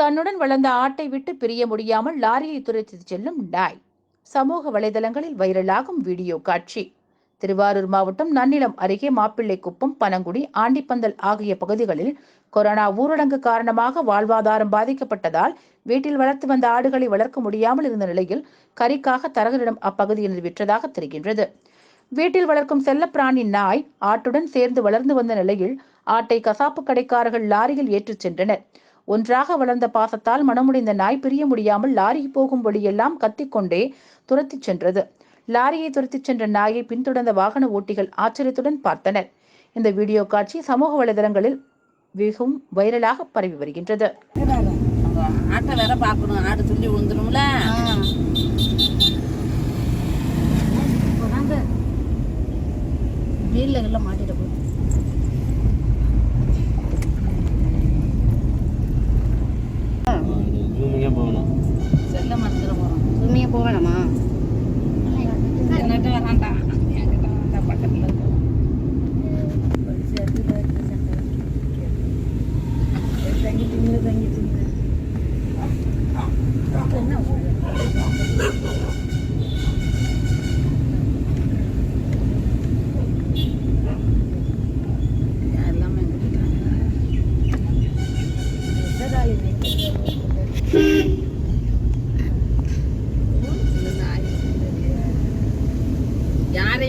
தன்னுடன் வளர்ந்த ஆட்டை விட்டு பிரிய முடியாமல் லாரியை துரைத்து செல்லும் நாய் சமூக வலைதளங்களில் வைரலாகும் வீடியோ காட்சி. திருவாரூர் மாவட்டம் நன்னிலம் அருகே மாப்பிள்ளைக்குப்பம் பனங்குடி ஆண்டிப்பந்தல் ஆகிய பகுதிகளில் கொரோனா ஊரடங்கு காரணமாக வாழ்வாதாரம் பாதிக்கப்பட்டதால் வீட்டில் வளர்த்து வந்த ஆடுகளை வளர்க்க முடியாமல் இருந்த நிலையில் கறிக்காக தரகரிடம் அப்பகுதியினர் விற்றதாக தெரிகின்றது. வீட்டில் வளர்க்கும் செல்லப்பிராணி நாய் ஆட்டுடன் சேர்ந்து வளர்ந்து வந்த நிலையில் ஆட்டை கசாப்பு கடைக்காரர்கள் லாரியில் ஏற்றிச் சென்றனர். ஒன்றாக வளர்ந்த பாசத்தால் மனமுடைந்த நாய் பிரிய முடியாமல் லாரி போகும் வழியெல்லாம் கத்திக்கொண்டே துரத்திச் சென்றது. லாரியை துரத்திச் சென்ற நாயை பின்தொடர்ந்த வாகன ஓட்டிகள் ஆச்சரியத்துடன் பார்த்தனர். இந்த வீடியோ காட்சி சமூக வலைதளங்களில் மிகவும் வைரலாக பரவி வருகின்றது. ஆட்டை வேற பார்க்கணும். ஆடு துள்ளி விழுந்துரும்ல? எல்லாம் പോകണമാ എന്നിട്ട് വരണ്ട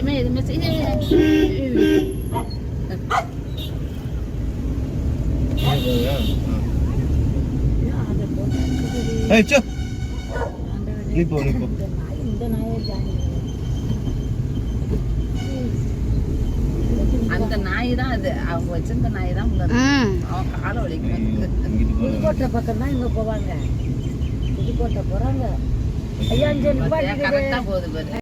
யாரையுமே எதுவுமே அந்த நாய் தான் அது அவங்க வச்சிருந்த நாய் தான் அவன் காலை வலிக்கும் புதுக்கோட்டை பக்கம் தான் இங்க போவாங்க புதுக்கோட்டை போறாங்க ஐயா இங்க நிப்பாட்டிக்கிட்டு கரெக்டா போகுது பாரு